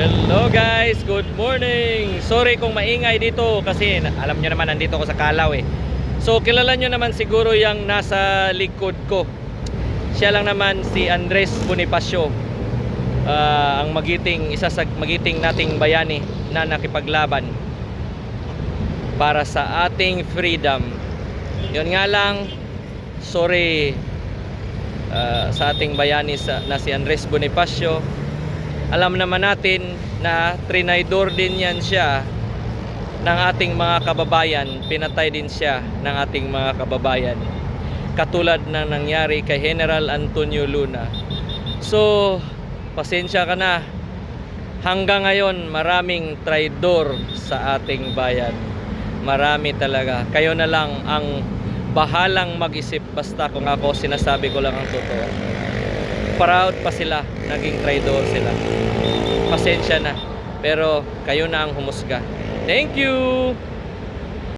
Hello guys, good morning. Sorry kung maingay dito kasi alam nyo naman nandito ako sa Kalaw eh. So kilala nyo naman siguro yung nasa likod ko. Siya lang naman si Andres Bonifacio. Ah, ang magiting, isa sa magiting nating bayani na nakipaglaban para sa ating freedom. Yun nga lang, sorry ah, sa ating bayani sa, na si Andres Bonifacio alam naman natin na trinaydor din yan siya ng ating mga kababayan. Pinatay din siya ng ating mga kababayan. Katulad ng nangyari kay General Antonio Luna. So, pasensya ka na. Hanggang ngayon, maraming traidor sa ating bayan. Marami talaga. Kayo na lang ang bahalang mag-isip basta kung ako sinasabi ko lang ang totoo proud pa sila, naging traidor sila. Pasensya na, pero kayo na ang humusga. Thank you!